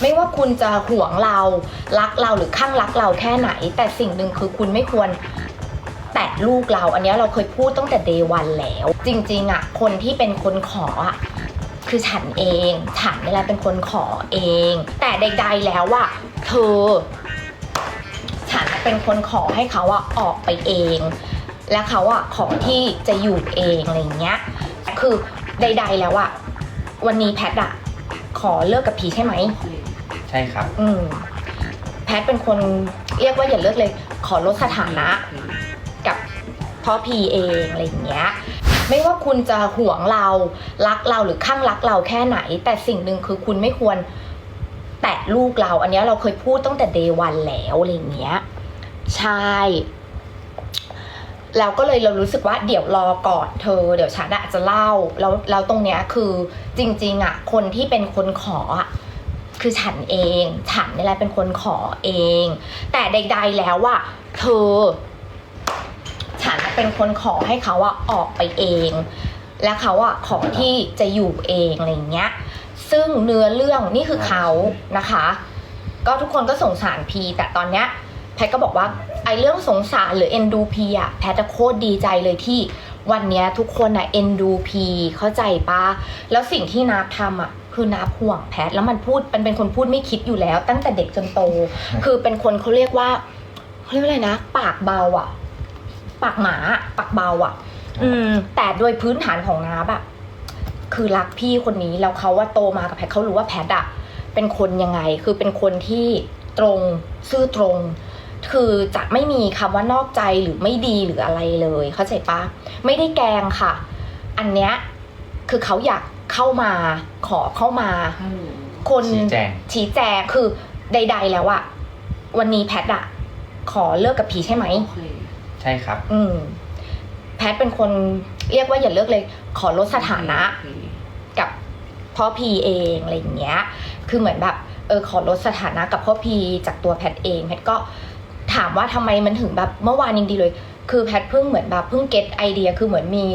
ไม่ว่าคุณจะห่วงเรารักเราหรือข้างรักเราแค่ไหน แต่สิ่งหนึ่งคือคุณไม่ควรแตะลูกเรา อันนี้เราเคยพูดตั้งแต่เดวันแล้ว จริงๆอะคนที่เป็นคนขออะคือฉันเอง ฉันนี่แหละเป็นคนขอเอง แต่ใดๆแล้วอะเธอ ฉันเป็นคนขอให้เขาอะออกไปเอง และเขาอะขอที่จะอยู่เองอะไรเงี้ย คือใดๆแล้วอะวันนี้แพทอะขอเลิกกับพีใช่ไหม ใช่ครับ อืมแพทเป็นคนเรียกว่าอย่าเลิกเลย ขอลดสถานะกับพ่อพีเองอะไรอย่างเงี้ย ไม่ว่าคุณจะห่วงเรารักเราหรือข้างรักเราแค่ไหน แต่สิ่งหนึ่งคือคุณไม่ควรแตะลูกเรา อันเนี้ยเราเคยพูดตั้งแต่เดวันแล้วอะไรอย่างเงี้ยใช่แล้วก็เลยเรารู้สึกว่าเดี๋ยวรอก่อนเธอ เดี๋ยวฉันอะจะเล่าแล้วแล้วตรงเนี้ยคือจริง ๆอะคนที่เป็นคนขออะ คือฉันเอง ฉันนี่แหละเป็นคนขอเอง แต่ใด ๆแล้วอะเธอ ฉันเป็นคนขอให้เขาอะออกไปเอง และเขาอะขอที่จะอยู่เองอะไรเงี้ย ซึ่งเนื้อเรื่องนี่คือเขานะคะ ก็ทุกคนก็สงสารพีแต่ตอนเนี้ยแพทก็บอกว่าไอ้เรื่องสงสารหรือเอ็นดูพีอะแพทจะโคตรดีใจเลยที่วันเนี้ยทุกคนอะเอ็นดูพีเข้าใจปะแล้วสิ่งที่นับทำอะ คือนับห่วงแพทแล้วมันพูดมันเป็นคนพูดไม่คิดอยู่แล้ว ตั้งแต่เด็กจนโต คือเป็นคนเขาเรียกว่าเขาเรียกว่าอะไรนะ ปากเบาอะปากหมาอะปากเบาอะอืม แต่โดยพื้นฐานของนับอะคือรักพี่คนนี้แล้วเขาว่าโตมากับแพทเขารู้ว่าแพทอะเป็นคนยังไง คือเป็นคนที่ตรงซื่อตรง คือจะไม่มีคำว่านอกใจหรือไม่ดีหรืออะไรเลย เข้าใจปะไม่ได้แกล้งค่ะ อันเนี้ยคือเขาอยาก เข้ามาขอเข้ามา คนชี้แจง ชี้แจงคือใด ๆ แล้วอะวันนี้แพทอะขอเลิกกับพีใช่ไหม ใช่ครับ อืม แพทเป็นคนเรียกว่าอย่าเลิกเลย ขอลดสถานะ กับพ่อพีเองอะไรอย่างเงี้ย คือเหมือนแบบเออขอลดสถานะกับพ่อพีจากตัวแพทเองแพทก็ถามว่าทำไมมันถึงแบบเมื่อวานยังดีเลย คือแพทเพิ่งเหมือนแบบเพิ่งเก็ตไอเดียคือเหมือนมี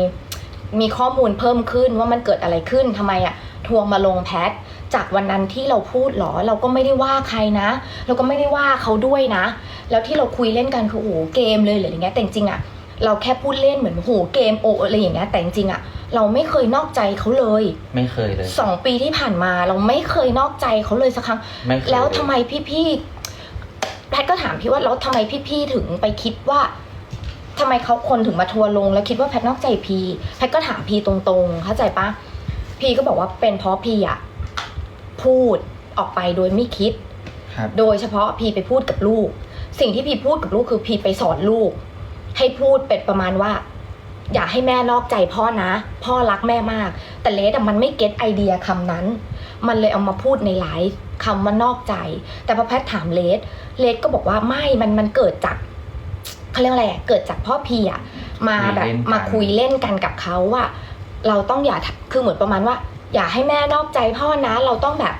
มีข้อมูลเพิ่มขึ้นว่ามันเกิดอะไรขึ้นทำไมอะทวงมาลงแพท จากวันนั้นที่เราพูดหรอ เราก็ไม่ได้ว่าใครนะ เราก็ไม่ได้ว่าเขาด้วยนะ แล้วที่เราคุยเล่นกันคือโอ้โหเกมเลยหรืออะไรเงี้ยแต่จริงๆอะเราแค่พูดเล่นเหมือนโอ้โหเกมโออะไรอย่างเงี้ยแต่จริงๆอะเราไม่เคยนอกใจเขาเลย ไม่เคยเลยสองปีที่ผ่านมาเราไม่เคยนอกใจเขาเลยสักครั้งไม่เคยแล้วเยทำไมพี่ๆแพทก็ถามพี่ว่าแล้วทำไมพี่ๆถึงไปคิดว่า ทำไมเขาคนถึงมาทัวร์ลง แล้วคิดว่าแพทนอกใจพีแพทก็ถามพีตรงๆ เข้าใจปะพีก็บอกว่าเป็นเพราะพีอะพูดออกไปโดยไม่คิด ครับ โดยเฉพาะพีไปพูดกับลูก สิ่งที่พีพูดกับลูกคือพีไปสอนลูก ให้พูดเป็นประมาณว่า อย่าให้แม่นอกใจพ่อนะ พ่อรักแม่มาก แต่เลสอะมันไม่เก็ตไอเดียคำนั้น มันเลยเอามาพูดในไลฟ์คำว่านอกใจ แต่พอแพทถามเลสเลสก็บอกว่าไม่มันมันเกิดจาก เขาเรียกอะไรอะเกิดจากพ่อพีอะมาแบบคุยเล่นกันมาคุยเล่นกันกับเขาว่าเราต้องอย่าคือเหมือนประมาณว่า อย่าให้แม่นอกใจพ่อนะเราต้องแบบ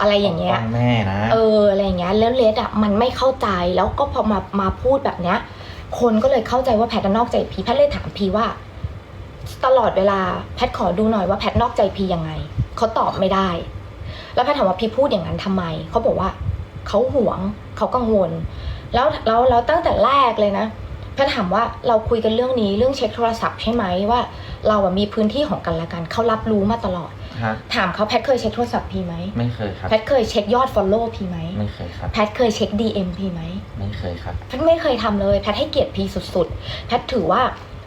อะไรอย่างเงี้ยปกป้แม่นะเอออะไรอย่างเงี้ยแล้วเลสอะมันไม่เข้าใจแล้วก็พอมามาพูดแบบเนี้ย คนก็เลยเข้าใจว่าแพทย์นอกใจพีแพทย์เลยถามพีว่า ตลอดเวลาแพทย์ขอดูหน่อยว่าแพทย์นอกใจพียังไงเขาตอบไม่ได้ แล้วแพทย์ถามว่าพีพูดอย่างนั้นทำไมเขาบอกว่าเขาหวงเขากังวล แล้วแล้วแล้วตั้งแต่แรกเลยนะแพทย์ถามว่าเราคุยกันเรื่องนี้เรื่องเช็คโทรศัพท์ใช่ไหมว่า เราอะมีพื้นที่ของกันและกันเขารับรู้มาตลอด ฮะถามเขาแพทย์เคยเช็คโทรศัพท์พีไหมไม่เคยครับ แพทย์เคยเช็คยอด follow พีไหมไม่เคยครับ แพทเคยเช็ค DM พีไหม ไม่เคยครับ แพทไม่เคยทำเลย แพทให้เกียรติพีสุดๆ แพทถือว่า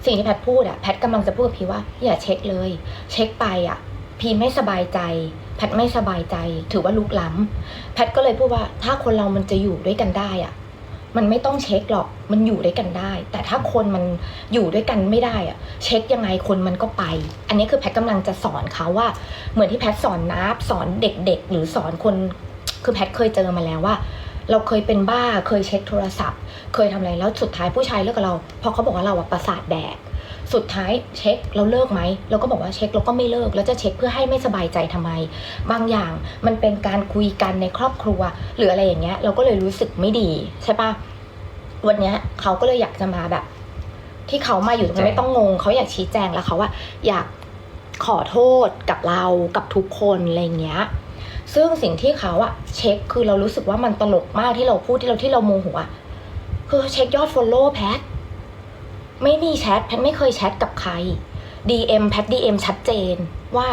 สิ่งที่แพทพูดอะแพทกำลังจะพูดกับพีว่า อย่าเช็คเลย เช็คไปอะพีไม่สบายใจ แพทไม่สบายใจ ถือว่าลุกล้ำแพทก็เลยพูดว่าถ้าคนเรามันจะอยู่ด้วยกันได้อะ มันไม่ต้องเช็คหรอก มันอยู่ด้วยกันได้ แต่ถ้าคนมันอยู่ด้วยกันไม่ได้อะเช็คยังไงคนมันก็ไป อันนี้คือแพทกำลังจะสอนเขาว่า เหมือนที่แพทสอนนับสอนเด็ก ๆ หรือสอนคน คือแพทเคยเจอมาแล้วว่า เราเคยเป็นบ้าเคยเช็คโทรศัพท์ เคยทำอะไรแล้วสุดท้ายผู้ชายเลิกกับเราเพราะเขาบอกว่าเราอะประสาทแดก สุดท้ายเช็คเราเลิกไหมเราก็บอกว่าเช็คเราก็ไม่เลิก แล้วจะเช็คเพื่อให้ไม่สบายใจทำไม บางอย่างมันเป็นการคุยกันในครอบครัว หรืออะไรอย่างเงี้ย เราก็เลยรู้สึกไม่ดีใช่ปะวันเนี้ยเขาก็เลยอยากจะมาแบบ ที่เขามาอยู่ตรงนี้ไม่ต้องงง เขาอยากชี้แจงแล้วเขาว่าอยากขอโทษกับเรากับทุกคนอะไรเงี้ยซึ่งสิ่งที่เขาอะเช็คคือเรารู้สึกว่ามันตลกมากที่เราพูดที่เราที่เราโมโหอะคือเช็คยอด follow แพท ไม่มีแชทแพทไม่เคยแชทกับใคร DM แพท DM ชัดเจนว่า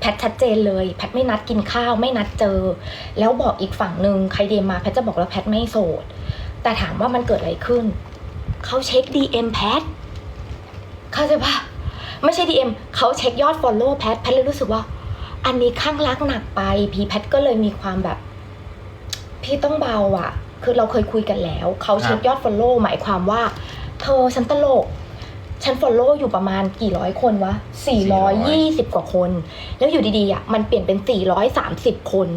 แพทชัดเจนเลย แพทไม่นัดกินข้าวไม่นัดเจอ แล้วบอกอีกฝั่งหนึ่งใครเดมมาแพทจะบอกแล้วแพทไม่โสด แต่ถามว่ามันเกิดอะไรขึ้น เขาเช็ค DM แพทเข้าใจปะไม่ใช่ DM เขาเช็คยอด follow แพทแพทเลยรู้สึกว่า อันนี้ข้างรักหนักไป พีแพทก็เลยมีความแบบ พี่ต้องเบาอะคือเราเคยคุยกันแล้ว เขาเช็คยอด follow หมายความว่า เธอฉันตลก ฉัน follow อยู่ประมาณกี่ร้อยคนวะ 420 กว่าคน แล้วอยู่ดีๆอะมันเปลี่ยนเป็น 430 คน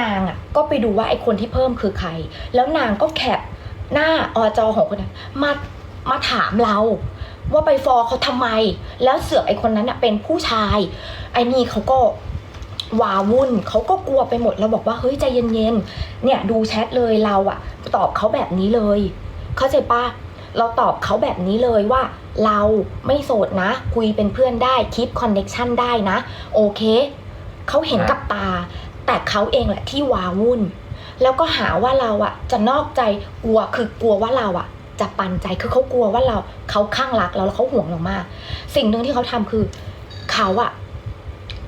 นางอะก็ไปดูว่าไอคนที่เพิ่มคือใคร แล้วนางก็แคปหน้าอจอของคนนั้นมามาถามเราว่าไปฟอเขาทำไม แล้วเสือกไอคนนั้นอะเป็นผู้ชาย ไอนี่เขาก็วาวุ่นเขาก็กลัวไปหมดเราบอกว่าเฮ้ยใจเย็นๆเนี่ยดูแชทเลยเราอะตอบเขาแบบนี้เลย เข้าใจปะ เราตอบเขาแบบนี้เลยว่า เราไม่โสดนะ คุยเป็นเพื่อนได้คลิปคอนเน็ชันได้นะ โอเค เขาเห็นกับตา แต่เขาเองแหละที่วาวุ่น แล้วก็หาว่าเราอะจะนอกใจกลัวคือกลัวว่าเราอะจะปันใจคือเขากลัวว่าเราเขาข้างรักเราแล้วเขาห่วงเรามาก สิ่งหนึ่งที่เขาทำคือเขาอะ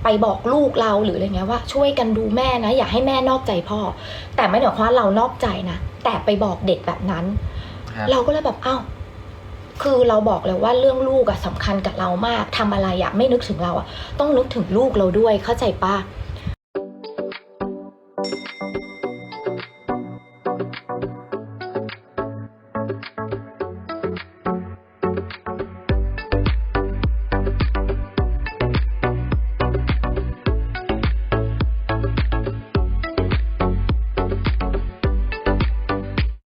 ไปบอกลูกเราหรืออะไรเงี้ยว่าช่วยกันดูแม่นะ อย่าให้แม่นอกใจพ่อ แต่ไม่ได้หมายความว่าเรานอกใจนะ แต่ไปบอกเด็กแบบนั้น ครับเราก็เลยแบบเอ้าคือเราบอกเลยว่าเรื่องลูกอะสำคัญกับเรามากทำอะไรอะไม่นึกถึงเราอะต้องนึกถึงลูกเราด้วยเข้าใจปะ